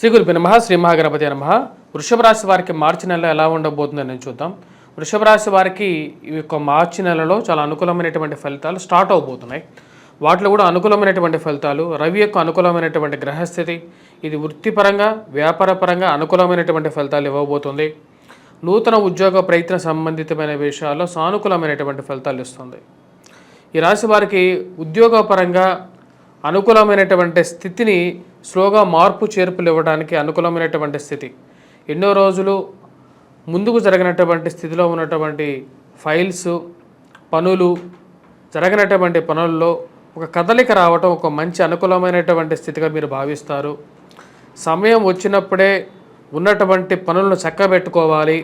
శ్రీ గురుపి నమ శ్రీ మహాగణపతి నమ. వృషభ రాశి వారికి మార్చి నెల ఎలా ఉండబోతుందని చూద్దాం. వృషభ రాశి వారికి ఈ యొక్క మార్చి నెలలో చాలా అనుకూలమైనటువంటి ఫలితాలు స్టార్ట్ అవబోతున్నాయి. వాటిలో కూడా అనుకూలమైనటువంటి ఫలితాలు రవి యొక్క అనుకూలమైనటువంటి గ్రహస్థితి ఇది వృత్తిపరంగా వ్యాపారపరంగా అనుకూలమైనటువంటి ఫలితాలు ఇవ్వబోతుంది. నూతన ఉద్యోగ ప్రయత్న సంబంధితమైన విషయాల్లో సానుకూలమైనటువంటి ఫలితాలు ఇస్తుంది. ఈ రాశి వారికి ఉద్యోగపరంగా అనుకూలమైనటువంటి స్థితిని స్లోగా మార్పు చేర్పులు ఇవ్వడానికి అనుకూలమైనటువంటి స్థితి. ఎన్నో రోజులు ముందుకు జరిగినటువంటి స్థితిలో ఉన్నటువంటి ఫైల్స్ పనులు జరగినటువంటి పనుల్లో ఒక కదలిక రావటం ఒక మంచి అనుకూలమైనటువంటి స్థితిగా మీరు భావిస్తారు. సమయం వచ్చినప్పుడే ఉన్నటువంటి పనులను చక్కబెట్టుకోవాలి.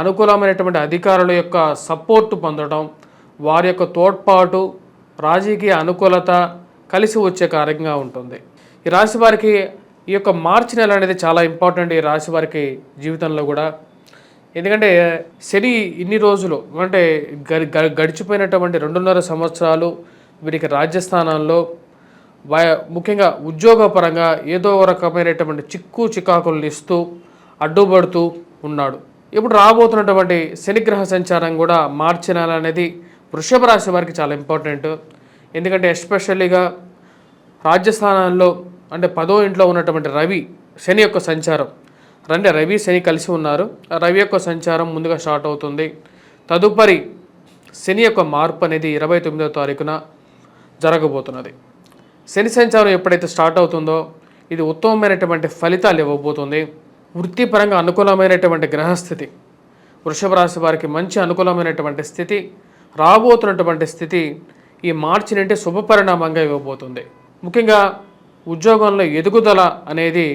అనుకూలమైనటువంటి అధికారుల యొక్క సపోర్టు పొందడం వారి యొక్క తోడ్పాటు రాజకీయ అనుకూలత కలిసి వచ్చే కార్యంగా ఉంటుంది. ఈ రాశి వారికి ఈ యొక్క మార్చి నెల అనేది చాలా ఇంపార్టెంట్ ఈ రాశి వారికి జీవితంలో కూడా. ఎందుకంటే శని ఇన్ని రోజులు అంటే గడి గ- గడిచిపోయినటువంటి రెండున్నర సంవత్సరాలు వీరికి రాజ్యస్థానంలో ముఖ్యంగా ఉద్యోగపరంగా ఏదో రకమైనటువంటి చిక్కు చికాకులను ఇస్తూ అడ్డుపడుతూ ఉన్నాడు. ఇప్పుడు రాబోతున్నటువంటి శనిగ్రహ సంచారం కూడా మార్చి నెల అనేది వృషభ రాశి వారికి చాలా ఇంపార్టెంట్. ఎందుకంటే ఎస్పెషల్లీగా రాజ్యస్థానంలో అంటే పదో ఇంట్లో ఉన్నటువంటి రవి శని యొక్క సంచారం. రండి రవి శని కలిసి ఉన్నారు. రవి యొక్క సంచారం ముందుగా స్టార్ట్ అవుతుంది. తదుపరి శని యొక్క మార్పు అనేది ఇరవై తొమ్మిదవ తారీఖున జరగబోతున్నది. శని సంచారం ఎప్పుడైతే స్టార్ట్ అవుతుందో ఇది ఉత్తమమైనటువంటి ఫలితాలు ఇవ్వబోతుంది. వృత్తిపరంగా అనుకూలమైనటువంటి గ్రహస్థితి. వృషభ రాశి వారికి మంచి అనుకూలమైనటువంటి స్థితి. రాబోతున్నటువంటి స్థితి ఈ మార్చి నుండి శుభపరిణామంగా ఇవ్వబోతుంది. ముఖ్యంగా ఉద్యోగంలో ఎదుగుదల అనేది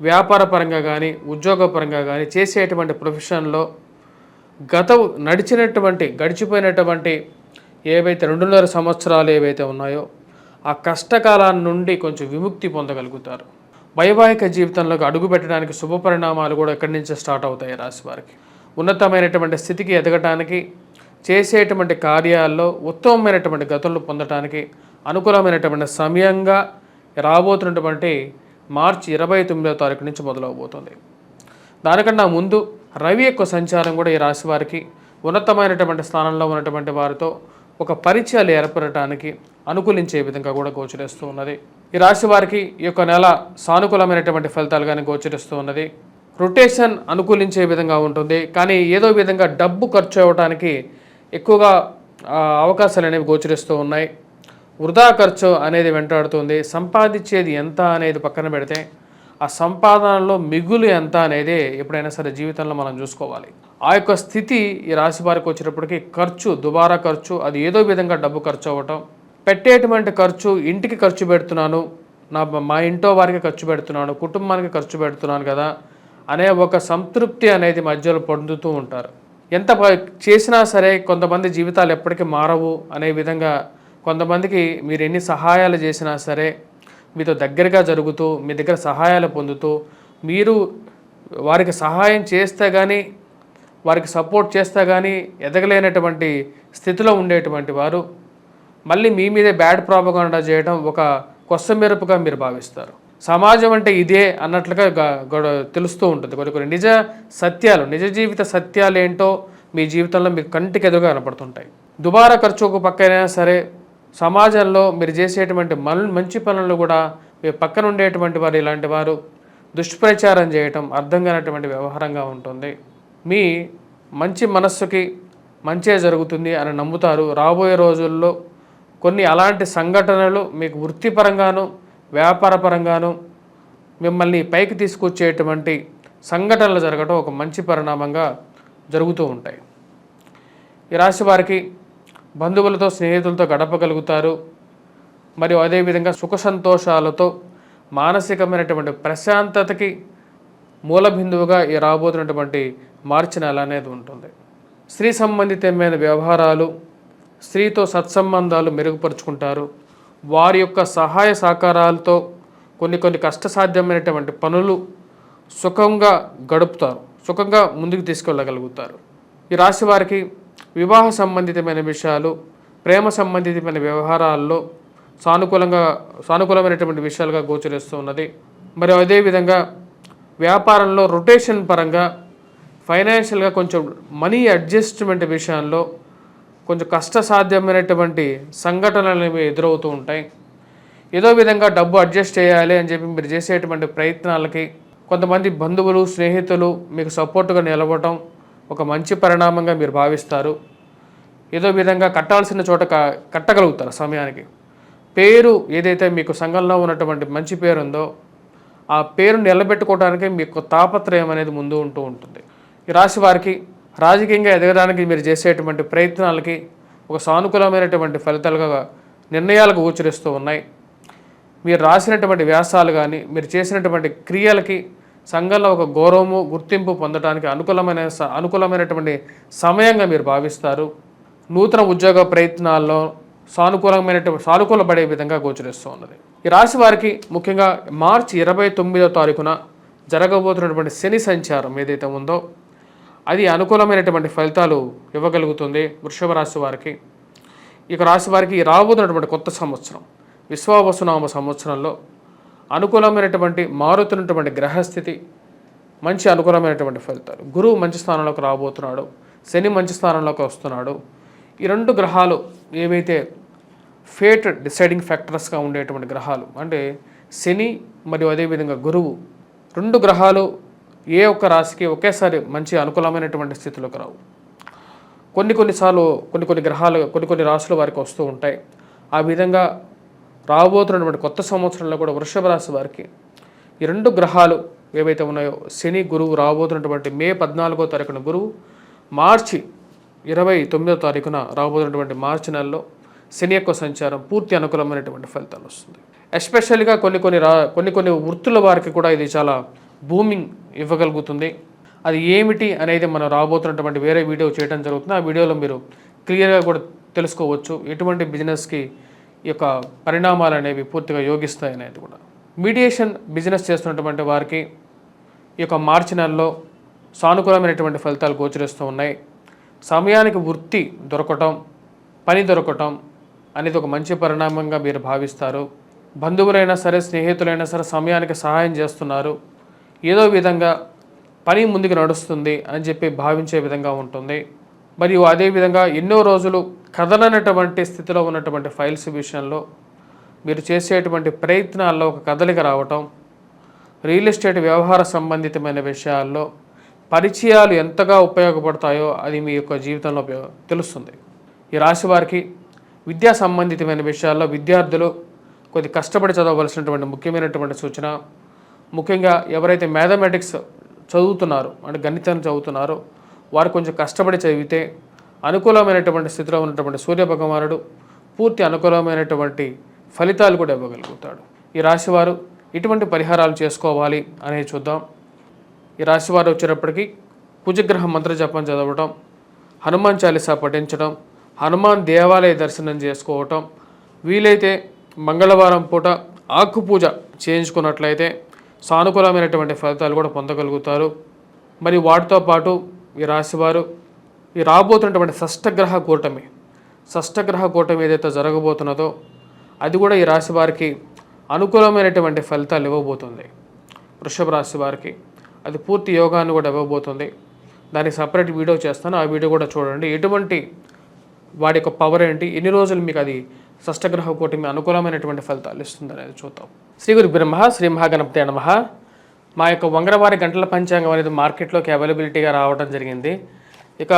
వ్యాపారపరంగా కానీ ఉద్యోగపరంగా కానీ చేసేటువంటి ప్రొఫెషన్లో గత నడిచినటువంటి గడిచిపోయినటువంటి ఏవైతే రెండున్నర సంవత్సరాలు ఏవైతే ఉన్నాయో ఆ కష్టకాలం నుండి కొంచెం విముక్తి పొందగలుగుతారు. వైవాహిక జీవితంలోకి అడుగు పెట్టడానికి శుభ పరిణామాలు కూడా ఇక్కడి నుంచే స్టార్ట్ అవుతాయి రాశి వారికి. ఉన్నతమైనటువంటి స్థితికి ఎదగటానికి చేసేటువంటి కార్యాల్లో ఉత్తమమైనటువంటి గతులు పొందటానికి అనుకూలమైనటువంటి సమయంగా రాబోతున్నటువంటి మార్చి ఇరవై తొమ్మిదో తారీఖు నుంచి మొదలవబోతుంది. దానికన్నా ముందు రవి యొక్క సంచారం కూడా ఈ రాశి వారికి ఉన్నతమైనటువంటి స్థానంలో ఉన్నటువంటి వారితో ఒక పరిచయాలు ఏర్పడటానికి అనుకూలించే విధంగా కూడా గోచరిస్తూ ఉన్నది. ఈ రాశి వారికి ఈ యొక్క నెల సానుకూలమైనటువంటి ఫలితాలు కానీ గోచరిస్తూ ఉన్నది. రొటేషన్ అనుకూలించే విధంగా ఉంటుంది. కానీ ఏదో విధంగా డబ్బు ఖర్చు అవ్వడానికి ఎక్కువగా అవకాశాలు అనేవి గోచరిస్తూ ఉన్నాయి. వృధా ఖర్చు అనేది వెంటాడుతుంది. సంపాదించేది ఎంత అనేది పక్కన పెడితే ఆ సంపాదనలో మిగులు ఎంత అనేది ఎప్పుడైనా సరే జీవితంలో మనం చూసుకోవాలి. ఆ యొక్క స్థితి ఈ రాశి వారికి వచ్చేటప్పటికి ఖర్చు దుబారా ఖర్చు అది ఏదో విధంగా డబ్బు ఖర్చు అవ్వటం. పెట్టేటువంటి ఖర్చు ఇంటికి ఖర్చు పెడుతున్నాను నా మా ఇంట్లో వారికి ఖర్చు పెడుతున్నాను కుటుంబానికి ఖర్చు పెడుతున్నాను కదా అనే ఒక సంతృప్తి అనేది మధ్యలో పొందుతూ ఉంటారు. ఎంత ప- చేసినా సరే కొంతమంది జీవితాలు ఎప్పటికీ మారవు అనే విధంగా కొంతమందికి మీరు ఎన్ని సహాయాలు చేసినా సరే మీతో దగ్గరగా జరుగుతూ మీ దగ్గర సహాయాలు పొందుతూ మీరు వారికి సహాయం చేస్తే కానీ వారికి సపోర్ట్ చేస్తే కానీ ఎదగలేనటువంటి స్థితిలో ఉండేటువంటి వారు మళ్ళీ మీ మీదే బ్యాడ్ ప్రాపగాండా చేయడం ఒక కొస్సమెరుపుగా మీరు భావిస్తారు. సమాజం అంటే ఇదే అన్నట్లుగా గ- గొడ- తెలుస్తూ ఉంటుంది. కొన్ని కొన్ని నిజ సత్యాలు నిజ జీవిత సత్యాలు ఏంటో మీ జీవితంలో మీకు కంటికి ఎదురుగా కనపడుతుంటాయి. దుబారా ఖర్చు ఒక పక్కైనా సరే సమాజంలో మీరు చేసేటువంటి మన్ మంచి పనులు కూడా మీ పక్కన ఉండేటువంటి వారు ఇలాంటి వారు దుష్ప్రచారం చేయటం అర్థం కానటువంటి వ్యవహారంగా ఉంటుంది. మీ మంచి మనస్సుకి మంచే జరుగుతుంది అని నమ్ముతారు. రాబోయే రోజుల్లో కొన్ని అలాంటి సంఘటనలు మీకు వృత్తిపరంగాను వ్యాపారపరంగాను మిమ్మల్ని పైకి తీసుకొచ్చేటువంటి సంఘటనలు జరగడం ఒక మంచి పరిణామంగా జరుగుతూ ఉంటాయి. ఈ రాశి వారికి బంధువులతో స్నేహితులతో గడపగలుగుతారు. మరియు అదేవిధంగా సుఖ సంతోషాలతో మానసికమైనటువంటి ప్రశాంతతకి మూల బిందువుగా ఈ రాబోతున్నటువంటి మార్చి నెల అనేది ఉంటుంది. స్త్రీ సంబంధితమైన వ్యవహారాలు స్త్రీతో సత్సంబంధాలు మెరుగుపరుచుకుంటారు. వారి యొక్క సహాయ సహకారాలతో కొన్ని కొన్ని కష్టసాధ్యమైనటువంటి పనులు సుఖంగా గడుపుతారు. సుఖంగా ముందుకు తీసుకెళ్ళగలుగుతారు. ఈ రాశి వారికి వివాహ సంబంధితమైన విషయాలు ప్రేమ సంబంధితమైన వ్యవహారాల్లో సానుకూలంగా సానుకూలమైనటువంటి విషయాలుగా గోచరిస్తూ ఉన్నది. మరి అదేవిధంగా వ్యాపారంలో రొటేషన్ పరంగా ఫైనాన్షియల్గా కొంచెం మనీ అడ్జస్ట్మెంట్ విషయంలో కొంచెం కష్టసాధ్యమైనటువంటి సంఘటనలు అనేవి ఎదురవుతూ ఉంటాయి. ఏదో విధంగా డబ్బు అడ్జస్ట్ చేయాలి అని చెప్పి మీరు చేసేటువంటి ప్రయత్నాలకి కొంతమంది బంధువులు స్నేహితులు మీకు సపోర్టుగా నిలవటం ఒక మంచి పరిణామంగా మీరు భావిస్తారు. ఏదో విధంగా కట్టాల్సిన చోట కట్టగలుగుతారు సమయానికి. పేరు ఏదైతే మీకు సంఘంలో ఉన్నటువంటి మంచి పేరు ఉందో ఆ పేరు నిలబెట్టుకోవడానికి మీకు తాపత్రయం అనేది ముందు ఉంటూ ఉంటుంది. ఈ రాశి వారికి రాజకీయంగా ఎదగడానికి మీరు చేసేటువంటి ప్రయత్నాలకి ఒక సానుకూలమైనటువంటి ఫలితాలుగా నిర్ణయాలకు గోచరిస్తూ ఉన్నాయి. మీరు రాసినటువంటి వ్యాసాలు కానీ మీరు చేసినటువంటి క్రియలకి సంఘంలో ఒక గౌరవము గుర్తింపు పొందడానికి అనుకూలమైన స- అనుకూలమైనటువంటి సమయంగా మీరు భావిస్తారు. నూతన ఉద్యోగ ప్రయత్నాల్లో సానుకూలమైనటువంటి సానుకూల పడే విధంగా గోచరిస్తూ ఉన్నది. ఈ రాశి వారికి ముఖ్యంగా మార్చి ఇరవై తొమ్మిదో తారీఖున జరగబోతున్నటువంటి శని సంచారం ఏదైతే ఉందో అది అనుకూలమైనటువంటి ఫలితాలు ఇవ్వగలుగుతుంది వృషభ రాశి వారికి. ఇక రాశి వారికి రాబోతున్నటువంటి కొత్త సంవత్సరం విశ్వావసునామ సంవత్సరంలో అనుకూలమైనటువంటి మారుతున్నటువంటి గ్రహస్థితి మంచి అనుకూలమైనటువంటి ఫలితాలు. గురువు మంచి స్థానంలోకి రాబోతున్నాడు శని మంచి స్థానంలోకి వస్తున్నాడు. ఈ రెండు గ్రహాలు ఏవైతే ఫేట్ డిసైడింగ్ ఫ్యాక్టర్స్గా ఉండేటువంటి గ్రహాలు అంటే శని మరియు అదేవిధంగా గురువు రెండు గ్రహాలు ఏ ఒక్క రాశికి ఒకేసారి మంచి అనుకూలమైనటువంటి స్థితిలోకి రావు. కొన్ని కొన్నిసార్లు కొన్ని కొన్ని గ్రహాలు కొన్ని కొన్ని రాశులు వారికి వస్తూ ఉంటాయి. ఆ విధంగా రాబోతున్నటువంటి కొత్త సంవత్సరంలో కూడా వృషభ రాశి వారికి ఈ రెండు గ్రహాలు ఏవైతే ఉన్నాయో శని గురువు రాబోతున్నటువంటి మే పద్నాలుగో తారీఖున గురువు మార్చి ఇరవై తొమ్మిదో తారీఖున రాబోతున్నటువంటి మార్చి నెలలో శని యొక్క సంచారం పూర్తి అనుకూలమైనటువంటి ఫలితాలు వస్తుంది. ఎస్పెషల్గా కొన్ని కొన్ని రా కొన్ని కొన్ని వృత్తుల వారికి కూడా ఇది చాలా బూమింగ్ ఇవ్వగలుగుతుంది. అది ఏమిటి అనేది మనం రాబోతున్నటువంటి వేరే వీడియో చేయడం జరుగుతుంది. ఆ వీడియోలో మీరు క్లియర్గా కూడా తెలుసుకోవచ్చు. ఎటువంటి బిజినెస్కి ఈ యొక్క పరిణామాలు అనేవి పూర్తిగా యోగిస్తాయి అనేది కూడా. మీడియేషన్ బిజినెస్ చేస్తున్నటువంటి వారికి ఈ యొక్క మార్చి నెలలో సానుకూలమైనటువంటి ఫలితాలు గోచరిస్తూ ఉన్నాయి. సమయానికి వృత్తి దొరకటం పని దొరకటం అనేది ఒక మంచి పరిణామంగా మీరు భావిస్తారు. బంధువులైనా సరే స్నేహితులైనా సరే సమయానికి సహాయం చేస్తున్నారు. ఏదో విధంగా పని ముందుకు నడుస్తుంది అని చెప్పి భావించే విధంగా ఉంటుంది. మరియు అదేవిధంగా ఎన్నో రోజులు కదలనటువంటి స్థితిలో ఉన్నటువంటి ఫైల్స్ విషయంలో మీరు చేసేటువంటి ప్రయత్నాల్లో ఒక కదలిక రావటం రియల్ ఎస్టేట్ వ్యవహార సంబంధితమైన విషయాల్లో పరిచయాలు ఎంతగా ఉపయోగపడతాయో అది మీ యొక్క జీవితంలో ఉపయోగ తెలుస్తుంది. ఈ రాశి వారికి విద్యా సంబంధితమైన విషయాల్లో విద్యార్థులు కొద్ది కష్టపడి చదవవలసినటువంటి ముఖ్యమైనటువంటి సూచన ముఖ్యంగా ఎవరైతే మ్యాథమెటిక్స్ చదువుతున్నారో అంటే గణితాన్ని చదువుతున్నారో వారు కొంచెం కష్టపడి చదివితే అనుకూలమైనటువంటి స్థితిలో ఉన్నటువంటి సూర్య భగవానుడు పూర్తి అనుకూలమైనటువంటి ఫలితాలు కూడా ఇవ్వగలుగుతాడు. ఈ రాశివారు ఇటువంటి పరిహారాలు చేసుకోవాలి అనేది చూద్దాం. ఈ రాశివారు వచ్చేటప్పటికి కుజగ్రహ మంత్ర జపం చదవటం హనుమాన్ చాలీసా పఠించడం హనుమాన్ దేవాలయ దర్శనం చేసుకోవటం వీలైతే మంగళవారం పూట ఆకు పూజ చేయించుకున్నట్లయితే సానుకూలమైనటువంటి ఫలితాలు కూడా పొందగలుగుతారు. మరి వాటితో పాటు ఈ రాశివారు ఈ రాబోతున్నటువంటి షష్టగ్రహ కూటమి. షష్టగ్రహ కూటమి ఏదైతే జరగబోతున్నదో అది కూడా ఈ రాశి వారికి అనుకూలమైనటువంటి ఫలితాలు ఇవ్వబోతుంది. వృషభ రాశి వారికి అది పూర్తి యోగాన్ని కూడా ఇవ్వబోతుంది. దానికి సపరేట్ వీడియో చేస్తాను. ఆ వీడియో కూడా చూడండి. ఎటువంటి వాడి యొక్క పవర్ ఏంటి? ఎన్ని రోజులు మీకు అది షష్టగ్రహ కూటమి అనుకూలమైనటువంటి ఫలితాలు ఇస్తుంది అనేది చూద్దాం. శ్రీ గురు బ్రహ్మ శ్రీ మహాగణపతి నమః. మా యొక్క వంగరవారి గంటల పంచాంగం అనేది మార్కెట్లోకి అవైలబిలిటీగా రావడం జరిగింది. ఇక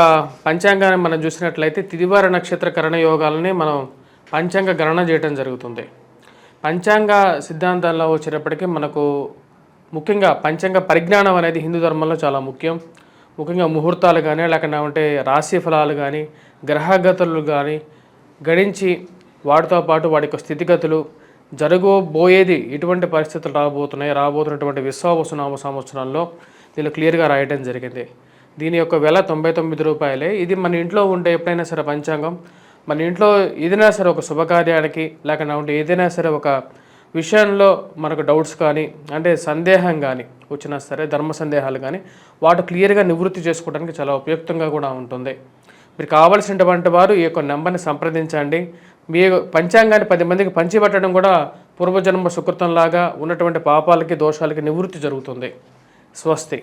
పంచాంగాన్ని మనం చూసినట్లయితే తిదివార నక్షత్ర కరణ యోగాలని మనం పంచాంగ గణన చేయడం జరుగుతుంది. పంచాంగ సిద్ధాంతాల్లో వచ్చేటప్పటికీ మనకు ముఖ్యంగా పంచాంగ పరిజ్ఞానం అనేది హిందూ ధర్మంలో చాలా ముఖ్యం. ముఖ్యంగా ముహూర్తాలు కానీ లేకుండా ఉంటే రాశి ఫలాలు కానీ గ్రహగతులు కానీ గణించి వాటితో పాటు వాడి యొక్క స్థితిగతులు జరగబోయేది ఎటువంటి పరిస్థితులు రాబోతున్నాయి. రాబోతున్నటువంటి విశ్వావసునామ సంవత్సరంలో దీనిలో క్లియర్గా రాయడం జరిగింది. దీని యొక్క వెల తొంభై తొమ్మిది రూపాయలే. ఇది మన ఇంట్లో ఉండే ఎప్పుడైనా సరే పంచాంగం. మన ఇంట్లో ఏదైనా సరే ఒక శుభకార్యానికి లేకపోతే ఏదైనా సరే ఒక విషయంలో మనకు డౌట్స్ కానీ అంటే సందేహం కానీ వచ్చినా సరే ధర్మ సందేహాలు కానీ వాటి క్లియర్గా నివృత్తి చేసుకోవడానికి చాలా ఉపయుక్తంగా కూడా ఉంటుంది. మీరు కావలసినటువంటి వారు ఈ యొక్క నెంబర్ని సంప్రదించండి. మీ పంచాంగాన్ని పది మందికి పంచిపెట్టడం కూడా పూర్వజన్మ సుకృతంలాగా ఉన్నటువంటి పాపాలకి దోషాలకి నివృత్తి జరుగుతుంది. స్వస్తి.